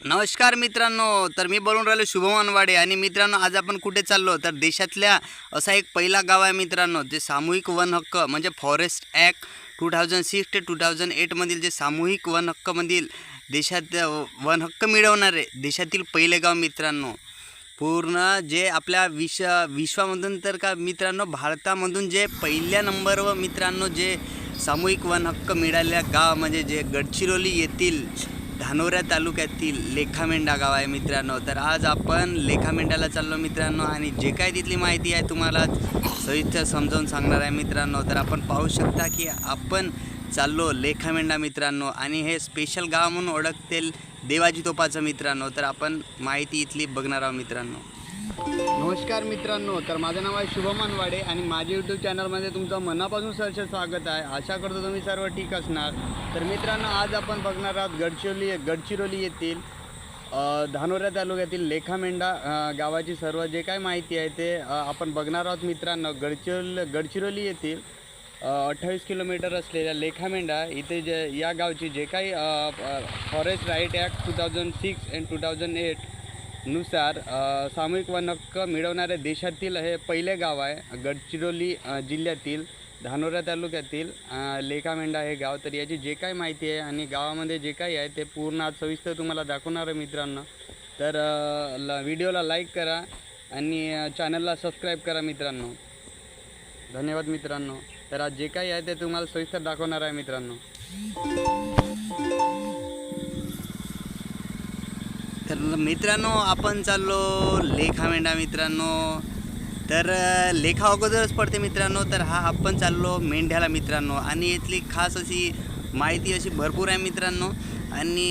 नमस्कार मित्रांनो तर मी बोलून राहिलो शुभम वाडे आणि मित्रांनो आज आपण कुठे चाललो? तर देशातल्या असा एक पहिला गाव आहे मित्रांनो जे सामूहिक वन हक्क म्हणजे forest act two thousand six ते टू थाउजंड एटमधील जे सामूहिक वन हक्कमधील देशात वन हक्क मिळवणारे देशातील पहिले गाव मित्रांनो. पूर्ण जे आपल्या विश्व विश्वामधून तर का मित्रांनो भारतामधून जे पहिल्या नंबरवर मित्रांनो जे सामूहिक वन हक्क मिळालेल्या गाव म्हणजे जे गडचिरोली येथील धानोरा तालुक्यातील लेखामेंढा गाव आहे मित्रांनो. तर आज आपण लेखामेंढ्याला चाललो मित्रांनो आणि जे काय तिथली माहिती आहे तुम्हाला सविस्तर समजावून सांगणार आहे मित्रांनो. तर आपण पाहू शकता की आपण चाललो लेखामेंढा मित्रांनो आणि हे स्पेशल गाव म्हणून ओळखतील देवाजी तोपाचं मित्रांनो. तर आपण माहिती इथली बघणार आहोत मित्रांनो. नमस्कार मित्रांनो तर माझं नाव आहे शुभमान वाडे आणि माझ्या यूट्यूब चॅनलमध्ये तुमचं मनापासून सहर्ष स्वागत आहे. आशा करतो तुम्ही सर्व ठीक असणार. तर मित्रांनो आज आपण बघणार आहोत गडचिरोली गडचिरोली येथील धानोऱ्या धानोरा तालुक्यातील लेखामेंढा गावाची सर्व जे काय माहिती आहे ते आपण बघणार आहोत मित्रांनो. गडचिरोली गडचिरोली येथील अठ्ठावीस किलोमीटर असलेल्या लेखामेंढा इथे जे या गावची जे काही forest right act two thousand six and two thousand eight नुसार सामूहिक वन हक्क मिळवणाऱ्या देशातील हे पहिले गाव आहे. गडचिरोली जिल्ह्यातील धानोरा तालुक्यातील लेखामेंढा हे गाव. तर याची जे काही माहिती आहे आणि गावामध्ये जे काही आहे ते पूर्ण आज सविस्तर तुम्हाला दाखवणार आहे मित्रांनो. तर ल व्हिडिओला लाईक करा आणि चॅनलला सबस्क्राईब करा मित्रांनो. धन्यवाद मित्रांनो. तर आज जे काही आहे ते तुम्हाला सविस्तर दाखवणार आहे मित्रांनो. मित्रांनो आपण चाललो लेखा मेंढा मित्रांनो. तर लेखा अगोदरच पडते मित्रांनो तर हा आपण चाललो मेंढ्याला मित्रांनो. आणि इथली खास अशी माहिती अशी भरपूर आहे मित्रांनो. आणि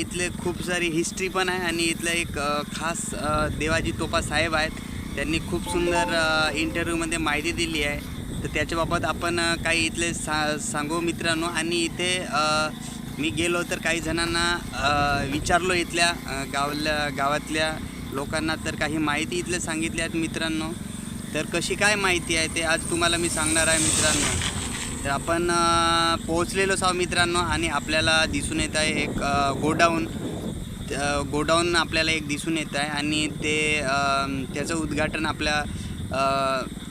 इथले खूप सारी हिस्ट्री पण आहे. आणि इथलं एक खास देवाजी तोपा साहेब आहेत. त्यांनी खूप सुंदर इंटरव्ह्यूमध्ये माहिती दिली आहे. तर त्याच्याबाबत आपण काही इथले सा सांगू मित्रांनो. आणि इथे मी गेलो तर काही जणांना विचारलो इथल्या गावल्या गावातल्या लोकांना तर काही माहिती इथले सांगितली आहेत मित्रांनो. तर कशी काय माहिती आहे ते आज तुम्हाला मी सांगणार आहे मित्रांनो. तर आपण पोहोचलेलोच आहोत मित्रांनो आणि आपल्याला दिसून येत आहे एक गोडाऊन. गोडाऊन आपल्याला एक दिसून येत आहे आणि ते त्याचं उद्घाटन आपल्या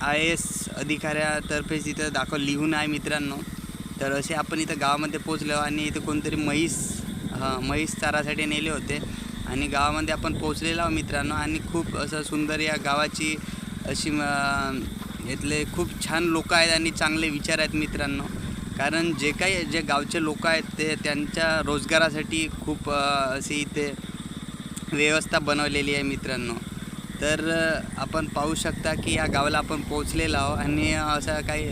आय एस अधिकाऱ्यातर्फे तिथं दाखव लिहून आहे मित्रांनो. तर असे आपण इथं गावामध्ये पोचलो आणि इथं कोणतरी म्हैस हां म्हैस चारासाठी नेले होते. आणि गावामध्ये आपण पोचलेलो आहोत मित्रांनो आणि खूप असं सुंदर या गावाची अशी इथले खूप छान लोक आहेत आणि चांगले विचार आहेत मित्रांनो. कारण जे काही जे गावचे लोक आहेत ते त्यांच्या रोजगारासाठी खूप अशी इथे व्यवस्था बनवलेली आहे मित्रांनो. तर आपण पाहू शकता की या गावाला आपण पोचलेलो आहोत आणि असं काही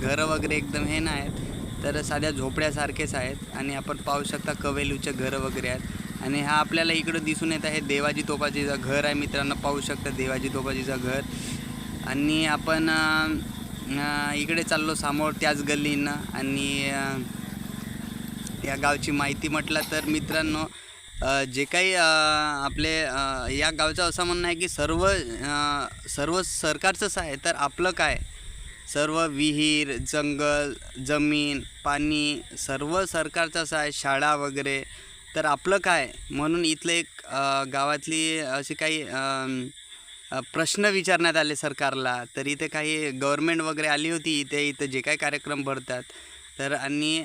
घरं वगैरे एकदम हे नाही आहेत तर साध्या झोपड्यासारखेच आहेत आणि आपण पाहू शकता कवेलूचे घरं वगैरे आहेत. आणि हा आपल्याला इकडं दिसून येत आहे देवाजी तोपाजीचं घर आहे. मित्रांनो पाहू शकता देवाजी तोपाजीचं घर. आणि आपण इकडे चाललो समोर त्याच गल्लीनं. आणि या गावची माहिती म्हटलं तर मित्रांनो जे काही आपले या गावचं असं म्हणणं आहे की सर्व सर्व सरकारचंच आहे. तर आपलं काय? सर्व विहीर जंगल जमीन पाणी सर्व सरकारचंच आहे शाळा वगैरे. तर आपलं काय? म्हणून इथलं एक गावातली अशी काही प्रश्न विचारण्यात आले सरकारला. तर इथे काही गव्हर्मेंट वगैरे आली होती इथे इथं जे काही कार्यक्रम भरतात. तर आणि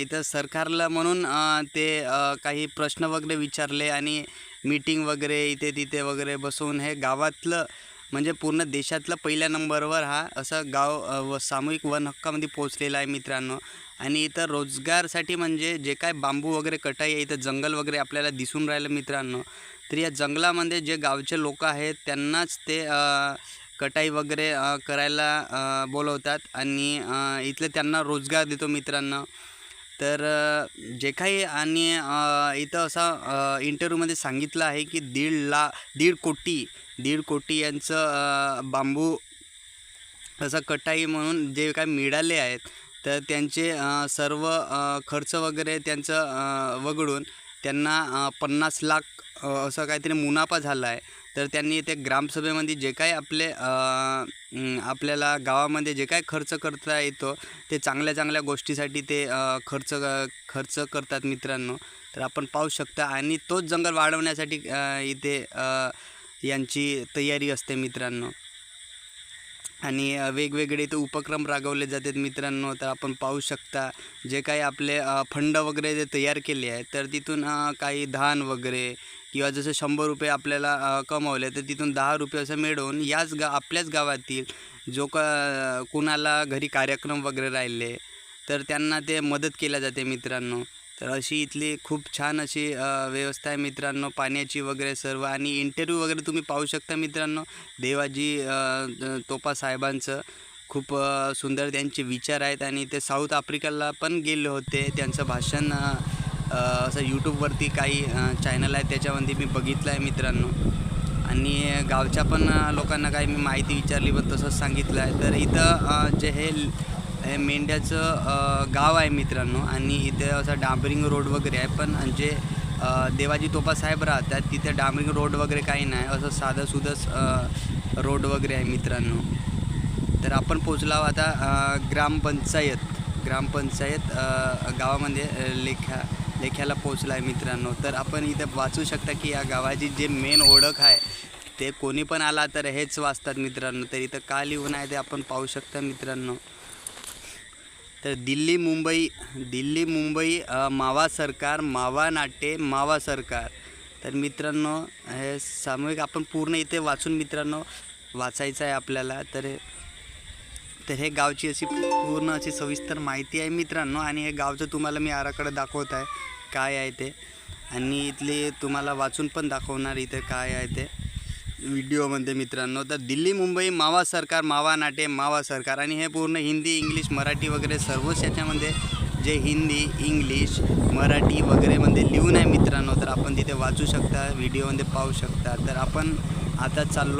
इथं सरकारला म्हणून ते काही प्रश्न वगैरे विचारले आणि मीटिंग वगैरे इथे तिथे वगैरे बसवून हे गावातलं म्हणजे पूर्ण देशातलं पहिल्या नंबरवर हा असं गाव व सामूहिक वन हक्कामध्ये पोचलेला आहे मित्रांनो. आणि इथं रोजगारसाठी म्हणजे जे काय बांबू वगैरे कटाई आहे इथं जंगल वगैरे आपल्याला दिसून राहिलं मित्रांनो. तर या जंगलामध्ये जे गावचे लोक आहेत त्यांनाच ते कटाई वगैरे करायला बोलवतात. आणि इथलं इथले त्यांना रोजगार देतो मित्रांनो. तर जे काही आणि इथं असं इंटरव्ह्यूमध्ये सांगितलं आहे की दीड ला दीड कोटी दीड कोटी यांचं बांबू असं कटाई म्हणून जे काय मिळाले आहेत तर त्यांचे सर्व खर्च वगैरे त्यांचं वगळून त्यांना पन्नास लाख असं काहीतरी मुनाफा झाला आहे. तर त्यांनी ते ग्रामसभेमध्ये जे काही आपले आपल्याला गावामध्ये जे काय खर्च करता येतो ते चांगल्या चांगल्या गोष्टीसाठी ते खर्च खर्च करतात मित्रांनो. तर आपण पाहू शकता आणि तोच जंगल वाढवण्यासाठी इथे यांची तयारी असते मित्रांनो. आणि वेगवेगळे इथे उपक्रम राबवले जातात मित्रांनो. तर आपण पाहू शकता जे काही आपले फंड वगैरे जे तयार केले आहेत तर तिथून काही धान वगैरे किंवा जसं शंभर रुपये आपल्याला कमवले तर तिथून दहा रुपये असं मिळवून याच गा आपल्याच गावातील जो का कुणाला घरी कार्यक्रम वगैरे राहिले तर त्यांना ते मदत केल्या जाते मित्रांनो. तर अशी इथली खूप छान अशी व्यवस्था आहे मित्रांनो. पाण्याची वगैरे सर्व आणि इंटरव्ह्यू वगैरे तुम्ही पाहू शकता मित्रांनो. देवाजी तोपा साहेबांचं खूप सुंदर त्यांचे विचार आहेत आणि ते साऊथ आफ्रिकाला पण गेले होते. त्यांचं भाषण असं यूट्यूबवरती काही चॅनल आहे त्याच्यामध्ये मी बघितलं आहे मित्रांनो. आणि गावच्या पण लोकांना काही मी माहिती विचारली पण तसंच सांगितलं आहे. तर इथं जे हे हे मेंढ्याचं गाव आहे मित्रांनो आणि इथे असं डांबरिंग रोड वगैरे आहे. पण जे देवाजी तोपा साहेब राहतात तिथे डांबरिंग रोड वगैरे काही नाही. असं साधं सुधंच रोड वगैरे आहे मित्रांनो. तर आपण पोचला आता ग्रामपंचायत. ग्रामपंचायत गावामध्ये लेखा लेख्या लेख्याला पोचला आहे मित्रांनो. तर आपण इथं वाचू शकता की या गावाची जे मेन ओळख आहे ते कोणी पण आला तर हेच वाचतात मित्रांनो. तर इथं का लिहून आहे ते आपण पाहू शकता मित्रांनो. तर दिल्ली मुंबई दिल्ली मुंबई मावा सरकार मावा नाटे मावा सरकार. तर मित्रांनो हे सामूहिक आपण पूर्ण इथे वाचून मित्रांनो वाचायचं आहे आपल्याला. तर तर हे गावची अशी पूर्ण अशी सविस्तर माहिती आहे मित्रांनो. आणि हे गावचं तुम्हाला मी आराकडे दाखवत आहे काय आहे ते. आणि इथले तुम्हाला वाचून पण दाखवणार इथे काय आहे ते व्हिडिओमध्ये मित्रांनो. तर दिल्ली मुंबई मावा सरकार मावा नाटे मावा सरकार. आणि हे पूर्ण हिंदी इंग्लिश मराठी वगैरे सर्वच याच्यामध्ये जे हिंदी इंग्लिश मराठी वगैरेमध्ये लिहून आहे मित्रांनो. तर आपण तिथे वाचू शकता व्हिडिओमध्ये पाहू शकता. तर आपण आता चाललो